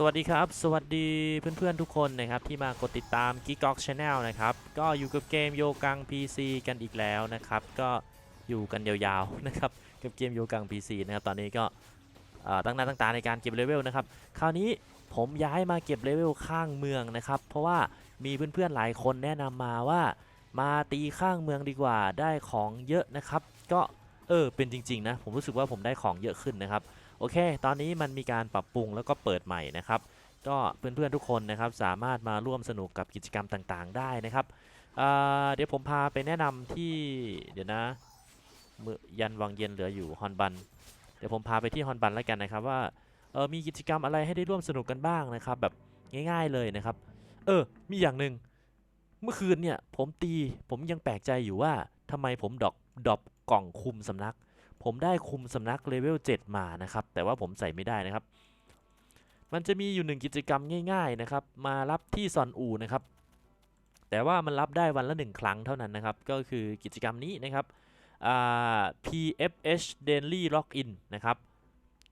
สวัสดีครับ สวัสดีเพื่อนๆทุกคนนะครับที่มากดติดตาม g e e k o k Channel นะครับ ก็อยู่กับเกมโยกัง PC กันอีกแล้วนะครับ ก็อยู่กันยาวๆนะครับกับเกมโยกัง PC นะครับตอนนี้ก็ตั้งหน้าตั้งตาในการเก็บเลเวลนะครับคราวนี้ผมย้ายมาเก็บเลเวลข้างเมืองนะครับเพราะว่ามีเพื่อนๆหลายคนแนะนำมาว่า มาตีข้างเมืองดีกว่าได้ของเยอะนะครับ ก็เออเป็นจริงๆนะผมรู้สึกว่าผมได้ของเยอะขึ้นนะครับ โอเค ตอนนี้มันมีการปรับปรุงแล้วก็เปิดใหม่นะครับ ก็เพื่อนๆทุกคนนะครับสามารถมาร่วมสนุกกับกิจกรรมต่างๆ ได้นะครับเเดี๋ยวผมพาไปแนะนำที่เดี๋ยวนะมือยันวังเย็นเหลืออยู่ฮอนบัน เดี๋ยวผมพาไปที่ฮอนบันแล้วกันนะครับว่าเออมีกิจกรรมอะไรให้ได้ร่วมสนุกกันบ้างนะครับ แบบง่าย ๆเลยนะครับ เออ มีอย่างหนึ่งเมื่อคืนเนี่ยผมตีผมยังแปลกใจอยู่ว่าทำไมผมดอกดรอปกล่องคุมสำนัก ผมได้คุมสำนักเลเวล7มานะครับ แต่ว่าผมใส่ไม่ได้นะครับ มันจะมีอยู่หนึ่งกิจกรรมง่ายๆนะครับ มารับที่ซอนอูนะครับ แต่ว่ามันรับได้วันละหนึ่งครั้งเท่านั้นนะครับ ก็คือกิจกรรมนี้นะครับ PFH Daily Login นะครับ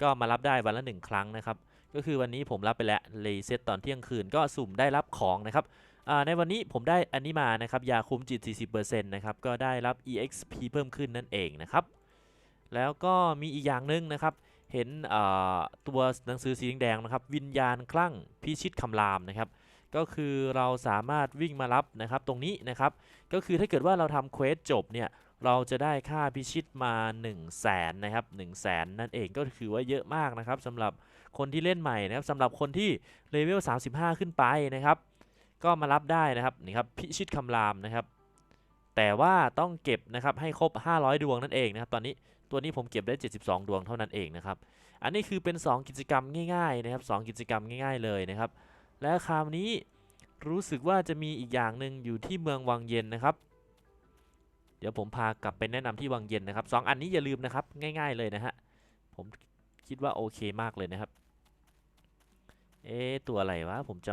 ก็มารับได้วันละหนึ่งครั้งนะครับ ก็คือวันนี้ผมรับไปแล้วเลเซตตอนเที่ยงคืนก็สุ่มได้รับของนะครับในวันนี้ผมได้อันนี้มานะครับ ยาคุมจิต 40%นะครับ ก็ได้รับ EXP เพิ่มขึ้นนั่นเองนะครับ แล้วก็มีอีกอย่างหนึ่งนะครับ เห็นตัวหนังสือสีแดงนะครับ วิญญาณคลั่งพิชิตคำรามนะครับ ก็คือเราสามารถวิ่งมารับนะครับตรงนี้นะครับ ก็คือถ้าเกิดว่าเราทำเควสจบเนี่ยเราจะได้ค่าพิชิตมา 1 0 0 0 0แสนนะครับ1 0 0 0 0แสนนั่นเองก็คือว่าเยอะมากนะครับสำหรับคนที่เล่นใหม่นะครับสำหรับคนที่เลเวล35 ขึ้นไปนะครับ ก็มารับได้นะครับนี่ครับพิชิตคำรามนะครับ แต่ว่าต้องเก็บนะครับให้ครบ 500 ดวงนั่นเองนะครับตอนนี้ ตัวนี้ผมเก็บได้ 72 ดวงเท่านั้นเองนะครับ อันนี้คือเป็น 2 กิจกรรมง่ายๆนะครับ 2 กิจกรรมง่าย ๆ เลยนะครับ และคราวนี้รู้สึกว่าจะมีอีกอย่างหนึ่งอยู่ที่เมืองวังเย็นนะครับ เดี๋ยวผมพากลับไปแนะนำที่วังเย็นนะครับ 2 อันนี้อย่าลืมนะครับ ง่าย ๆ เลยนะฮะ ผมคิดว่าโอเคมากเลยนะครับ เอ๊ะตัวอะไรวะ ผมจ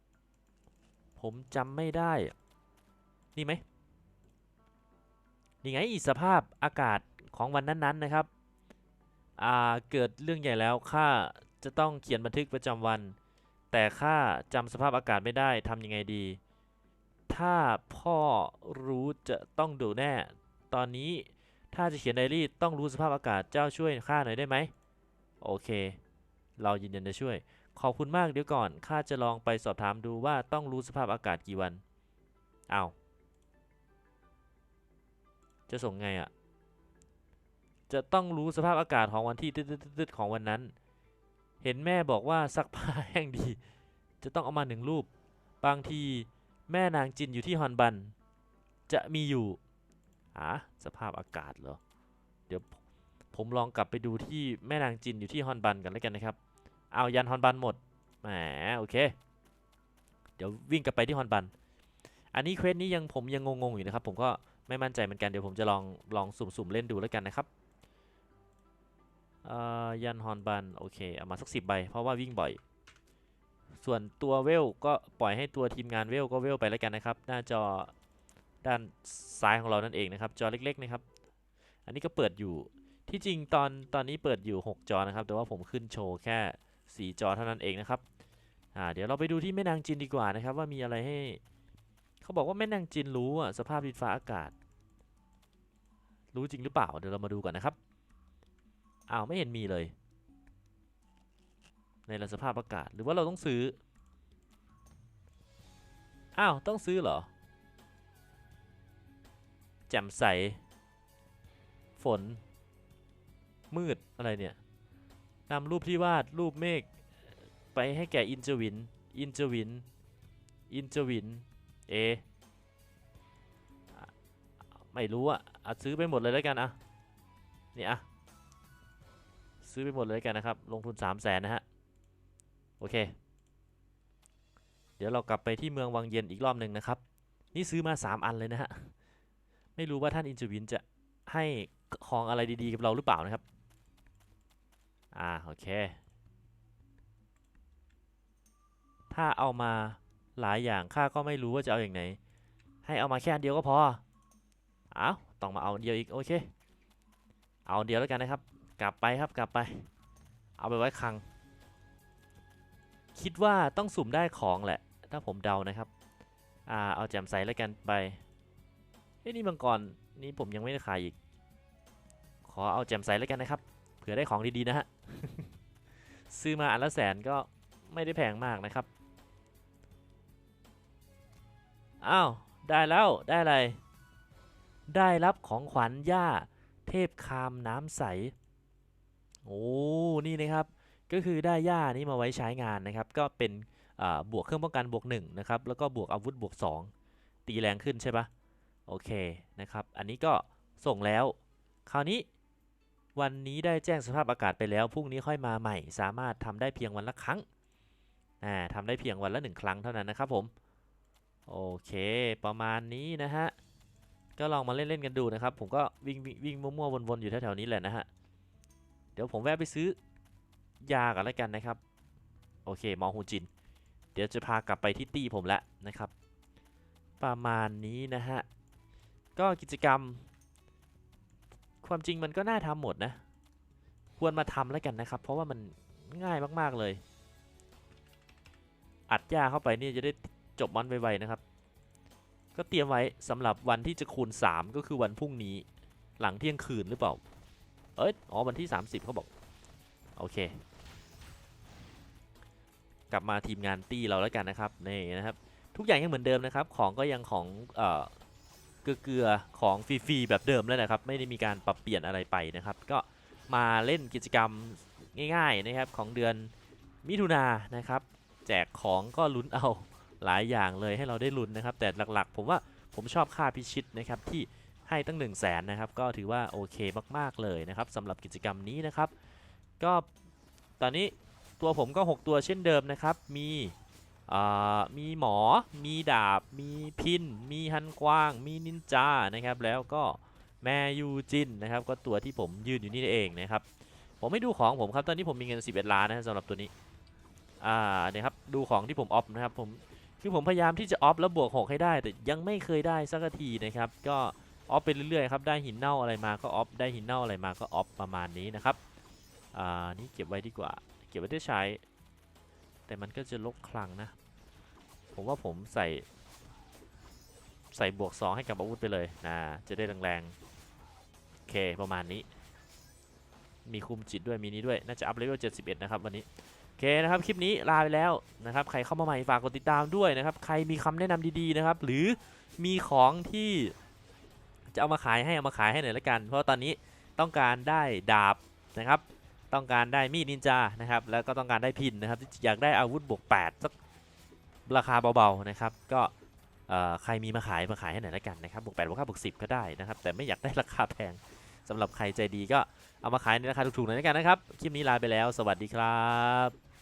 ำผมจำไม่ได้ นี่ไหมนี่ไงสภาพอากาศ ของวันนั้นๆนนะครับเกิดเรื่องใหญ่แล้วข้าจะต้องเขียนบันทึกประจำวัน แต่ข้าจำสภาพอากาศไม่ได้ทำยังไงดี ถ้าพ่อรู้จะต้องดูแน่ ตอนนี้ถ้าจะเขียนไดอารี่ต้องรู้สภาพอากาศเจ้าช่วยข้าหน่อยได้ไหมโอเค เรายินดีจะช่วย ขอบคุณมากเดี๋ยวก่อนข้าจะลองไปสอบถามดูว่าต้องรู้สภาพอากาศกี่วันเอาจะส่งไงอะ จะต้องรู้สภาพอากาศของวันที่ตืดๆของวันนั้น เห็นแม่บอกว่าซักผ้าแห้งดี จะต้องเอามาหนึ่งรูป บางทีแม่นางจินอยู่ที่ฮอนบัน จะมีอยู่หาสภาพอากาศเหรอ เดี๋ยวผมลองกลับไปดูที่แม่นางจินอยู่ที่ฮอนบันกันแล้วกันนะครับ เอายันฮอนบันหมด แหมโอเค เดี๋ยววิ่งกลับไปที่ฮอนบัน อันนี้เควสนี้ยังผมยังงงๆอยู่นะครับ ผมก็ไม่มั่นใจเหมือนกัน เดี๋ยวผมจะลองลองสุ่มๆเล่นดูแล้วกันนะครับ ยันฮอนบันโอเคเอามาสักสิบใบเพราะว่าวิ่งบ่อย ส่วนตัวเวลก็ปล่อยให้ตัวทีมงานเวลก็เวลไปแล้วกันนะครับ หน้าจอด้านซ้ายของเรานั่นเองนะครับ จอเล็กๆนะครับ อันนี้ก็เปิดอยู่ที่จริงตอนตอนนี้เปิดอยู่ 6 จอนะครับ แต่ว่าผมขึ้นโชว์แค่ 4 จอเท่านั้นเองนะครับอ่าเดี๋ยวเราไปดูที่แม่นางจินดีกว่านะครับ ว่ามีอะไรให้ เขาบอกว่าแม่นางจินรู้อะสภาพดินฟ้าอากาศ รู้จริงหรือเปล่าเดี๋ยวเรามาดูกันนะครับ อ้าวไม่เห็นมีเลย ในสภาพอากาศหรือว่าเราต้องซื้อ อ้าว ต้องซื้อเหรอแจ่มใส ฝน มืดอะไรเนี่ยนำรูปที่วาดรูปเมฆไปให้แก่อินจวิน อินจวิน อินจวิน เอ ไม่รู้อะอะซื้อไปหมดเลยแล้วกันอะนี่อะ ซื้อไปหมดเลยกันนะครับ ลงทุน3 0 0แสนนะฮะ โอเค เดี๋ยวเรากลับไปที่เมืองวังเย็นอีกรอบหนึ่งนะครับ นี่ซื้อมา 3 อันเลยนะฮะ ไม่รู้ว่าท่านอินจูวินจะให้ของอะไรดีๆกับเราหรือเปล่านะครับ อ่า โอเค ถ้าเอามาหลายอย่างข้าก็ไม่รู้ว่าจะเอาอย่างไหน ให้เอามาแค่อันเดียวก็พออ้าวต้องมาเอาเดียวอีก โอเค เอาเดียวแล้วกันนะครับ กลับไปครับกลับไป เอาไปไว้คลัง คิดว่าต้องสุ่มได้ของแหละ ถ้าผมเดานะครับ อ่า เอาแจมใสแล้วกันไป เฮ้ยนี่มังกรนี่ผมยังไม่ได้ขายอีก ขอเอาแจมใสแล้วกันนะครับ เผื่อได้ของดีๆนะฮะ ซื้อมาอันละแสนก็ไม่ได้แพงมากนะครับ อ้าว ได้แล้วได้อะไร ได้รับของขวัญย่า เทพคามน้ำใส โอ้นี่นะครับ ก็คือได้ย่านี้มาไว้ใช้งานนะครับ ก็เป็นบวกเครื่องป้องกันบวก1นะครับ แล้วก็บวกอาวุธบวก 2 ตีแรงขึ้นใช่ปะโอเคนะครับ อันนี้ก็ส่งแล้ว คราวนี้วันนี้ได้แจ้งสภาพอากาศไปแล้ว พรุ่งนี้ค่อยมาใหม่ สามารถทำได้เพียงวันละครั้งอ่าทำได้เพียงวันละหนึ่งครั้งเท่านั้นนะครับผม โอเค ประมาณนี้นะฮะ ก็ลองมาเล่นๆกันดูนะครับ ผมก็วิ่งวิ่งมั่วๆวนๆอยู่แถวๆนี้แหละนะฮะ เดี๋ยวผมแวะไปซื้อยากันแล้วกันนะครับ โอเคมองฮูจิน เดี๋ยวจะพากลับไปที่ตี้ผมแล้วนะครับ ประมาณนี้นะฮะ ก็กิจกรรม ความจริงมันก็น่าทำหมดนะ ควรมาทำแล้วกันนะครับ เพราะว่ามันง่ายมากๆเลย อัดยาเข้าไปนี่จะได้จบมันไวๆนะครับ ก็เตรียมไว้สำหรับวันที่จะคูณ 3 ก็คือวันพรุ่งนี้หลังเที่ยงคืนหรือเปล่า เอ้ย อ๋อ วันที่ 30เขาบอก โอเค กลับมาทีมงานตี้เราแล้วกันนะครับ นี่นะครับ ทุกอย่างยังเหมือนเดิมนะครับ ของก็ยังของเอ่อเกลือของฟรีๆแบบเดิมแล้วนะครับ ไม่ได้มีการปรับเปลี่ยนอะไรไปนะครับ ก็มาเล่นกิจกรรมง่ายๆนะครับของเดือนมิถุนานะครับ แจกของก็ลุ้นเอาหลายอย่างเลยให้เราได้ลุ้นนะครับ แต่หลักๆ ผมว่าผมชอบค่าพิชิตนะครับที่ ให้ตั้ง 1 0 0 0 0แสนนะครับ ก็ถือว่าโอเคมาก ๆ เลยนะครับสำหรับกิจกรรมนี้นะครับ ก็ตอนนี้ตัวผมก็ 6 ตัวเช่นเดิมนะครับ มีมีหมอ มีดาบ มีพิน มีฮันกวาง มีนินจา นะครับ แล้วก็แมยูจินนะครับ ก็ตัวที่ผมยืนอยู่นี่เองนะครับ ผมไม่ดูของผมครับ ตอนนี้ผมมีเงิน 11 ล้านนะสำหรับตัวนี้ อ่าเนี่ยครับ ดูของที่ผมออฟนะครับ ผม คือผมพยายามที่จะออฟแล้วบวก 6 ให้ได้ แต่ยังไม่เคยได้สักทีนะครับ ก็ ออฟไปเรื่อยๆครับได้หินเน่าอะไรมาก็ออฟได้หินเน่าอะไรมาก็ออฟประมาณนี้นะครับอ่านี่เก็บไว้ดีกว่า เก็บไว้ได้ใช้ แต่มันก็จะลกคลังนะ ผมว่าผมใส่ใส่บวก 2 ให้กับอาวุธไปเลยนะจะได้แรงๆโอเคประมาณนี้ มีคุมจิตด้วยมีนี้ด้วย น่าจะอัพเลเวล71 นะครับวันนี้โอเคนะครับ คลิปนี้ลาไปแล้วนะครับ ใครเข้ามาใหม่ฝากกดติดตามด้วยนะครับ ใครมีคำแนะนำดีๆนะครับ หรือมีของที่ จะเอามาขายให้เอามาขายให้หน่อยละกัน เพราะตอนนี้ต้องการได้ดาบนะครับ ต้องการได้มีดนินจานะครับ แล้วก็ต้องการได้พินนะครับ อยากได้อาวุธบวก8สักราคาเบาๆนะครับ ก็ใครมีมาขายมาขายให้หน่อยละกันนะครับบวก8บวก5บวก10ก็ได้นะครับ แต่ไม่อยากได้ราคาแพงสำหรับใครใจดีก็เอามาขายในราคาถูกๆหน่อยละกันนะครับ คลิปนี้ลาไปแล้ว สวัสดีครับ